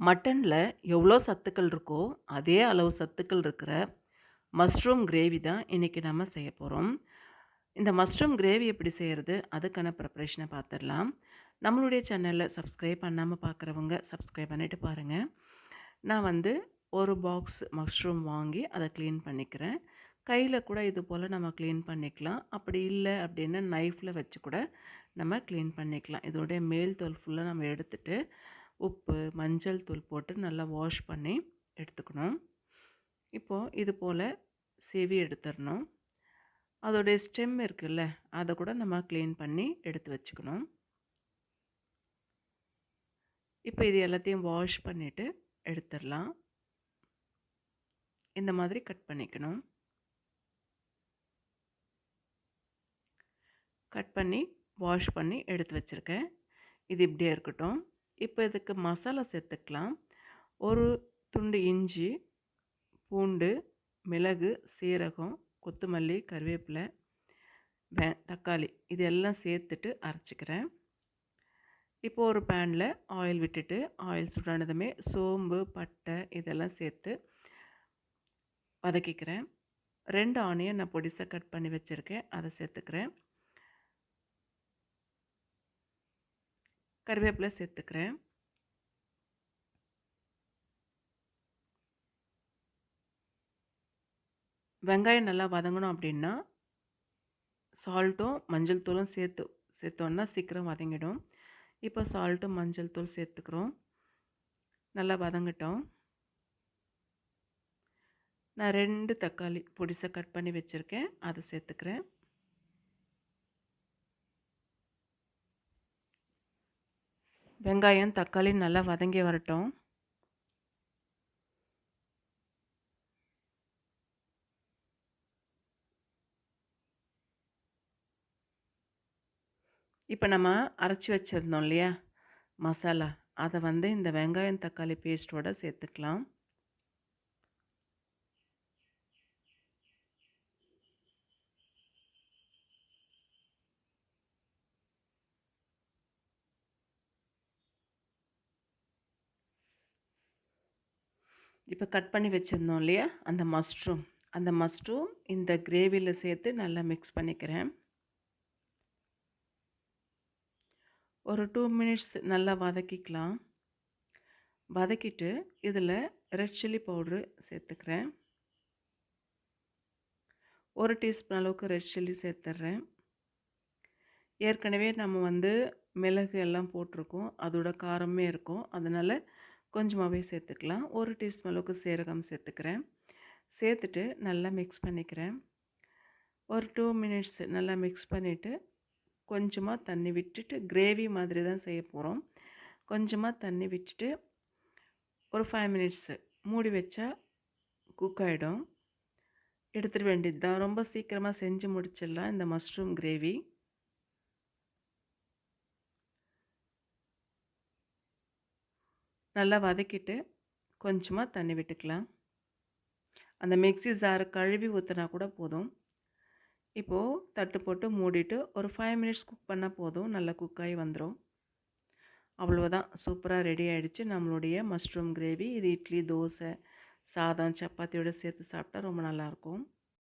மட்டனில் எவ்வளோ சத்துக்கள் இருக்கோ, அதே அளவு சத்துக்கள் இருக்கிற மஷ்ரூம் கிரேவி தான் இன்றைக்கி நம்ம செய்ய போகிறோம் இந்த மஷ்ரூம் கிரேவி எப்படி செய்கிறது அதுக்கான ப்ரிப்ரேஷனை பார்த்துடலாம் நம்மளுடைய சேனலில் சப்ஸ்கிரைப் பண்ணாமல் பார்க்குறவங்க சப்ஸ்கிரைப் பண்ணிவிட்டு பாருங்கள் நான் வந்து ஒரு பாக்ஸ் மஷ்ரூம் வாங்கி அதை க்ளீன் பண்ணிக்கிறேன். கையில் கூட இது போல் நம்ம க்ளீன் பண்ணிக்கலாம். அப்படி இல்லை அப்படின்னா நைஃப்பில் வச்சு கூட நம்ம க்ளீன் பண்ணிக்கலாம். இதோடைய மேல் தோல் ஃபுல்லாக நம்ம எடுத்துட்டு, உப்பு, மஞ்சள் தூள் போட்டு நல்லா வாஷ் பண்ணி எடுத்துக்கணும். இப்போது இது போல் செவி எடுத்துடணும் அதோடைய ஸ்டெம் இருக்குல்ல, அதை கூட நம்ம க்ளீன் பண்ணி எடுத்து வச்சுக்கணும். இப்போ இது எல்லாத்தையும் வாஷ் பண்ணிவிட்டு எடுத்துடலாம் இந்த மாதிரி கட் பண்ணிக்கணும். கட் பண்ணி, வாஷ் பண்ணி எடுத்து வச்சிருக்கேன். இது இப்படியே இருக்கட்டும். இப்போ இதுக்கு மசாலா சேர்த்துக்கலாம். ஒரு துண்டு இஞ்சி, பூண்டு, மிளகு, சீரகம், கொத்தமல்லி, கருவேப்பிலை வே தக்காளி இது எல்லாம் சேர்த்துட்டு அரைச்சிக்கிறேன் இப்போ ஒரு பேனில் ஆயில் விட்டுட்டு, ஆயில் சூடானதுமே சோம்பு, பட்டை இதெல்லாம் சேர்த்து வதக்கிக்கிறேன். ரெண்டு ஆனியன் நான் பொடிசாக கட் பண்ணி வச்சுருக்கேன் அதை சேர்த்துக்கிறேன். கருவேப்பிலை சேர்த்துக்கிறேன். வெங்காயம் நல்லா வதங்கணும் அப்படின்னா, சால்ட்டும், மஞ்சள் தூளும் சேர்த்து சேர்த்தோன்னா சீக்கிரம் வதங்கிடும். இப்போ சால்ட்டும், மஞ்சள் தூள் சேர்த்துக்கிறோம். நல்லா வதங்கிட்டோம் நான் ரெண்டு தக்காளி பொடிசை கட் பண்ணி வச்சுருக்கேன் அதை சேர்த்துக்கிறேன். வெங்காயம், தக்காளி நல்லா வதங்கி வரட்டும். இப்போ நம்ம அரைச்சி வச்சிருந்தோம் இல்லையா? மசாலா. அதை வந்து இந்த வெங்காயம், தக்காளி பேஸ்ட்டோடு சேர்த்துக்கலாம். இப்போ கட் பண்ணி வச்சுருந்தோம் இல்லையா? அந்த மஷ்ரூம். அந்த மஷ்ரூம் இந்த கிரேவியில் சேர்த்து நல்லா மிக்ஸ் பண்ணிக்கிறேன். ஒரு டூ மினிட்ஸ் நல்லா வதக்கிக்கலாம். வதக்கிட்டு, இதில் ரெட் சில்லி பவுட்ரு சேர்த்துக்கிறேன். ஒரு டீஸ்பூன் அளவுக்கு ரெட் சில்லி சேர்த்துட்றேன் ஏற்கனவே நம்ம வந்து மிளகு எல்லாம் போட்டிருக்கோம். அதோட காரமே இருக்கும். அதனால் கொஞ்சமாகவே சேர்த்துக்கலாம். ஒரு டீஸ்பூன் அளவுக்கு சீரகம் சேர்த்துக்கிறேன். சேர்த்துட்டு நல்லா மிக்ஸ் பண்ணிக்கிறேன். ஒரு டூ மினிட்ஸ் நல்லா மிக்ஸ் பண்ணிவிட்டு கொஞ்சமாக தண்ணி விட்டுட்டு கிரேவி மாதிரி தான் செய்ய போகிறோம் கொஞ்சமாக தண்ணி விட்டுட்டு, ஒரு ஃபைவ் மினிட்ஸ் மூடி வச்சா குக் ஆகிடும் எடுத்துட வேண்டியது தான். ரொம்ப சீக்கிரமாக செஞ்சு முடிச்சிடலாம் இந்த மஷ்ரூம் கிரேவி. நல்லா வதக்கிட்டு, கொஞ்சமாக தண்ணி விட்டுக்கலாம். அந்த மிக்ஸி ஜார கழுவி ஊற்றினா கூட போதும். இப்போது தட்டு போட்டு மூடிட்டு ஒரு ஃபைவ் மினிட்ஸ் குக் பண்ணால் போதும். நல்லா குக் ஆகி வந்துரும். அவ்வளவுதான். சூப்பராக ரெடி ஆகிடுச்சு நம்மளுடைய மஷ்ரூம் கிரேவி. இது இட்லி, தோசை, சாதம், சப்பாத்தியோடு சேர்த்து சாப்பிட்டா ரொம்ப நல்லாயிருக்கும்.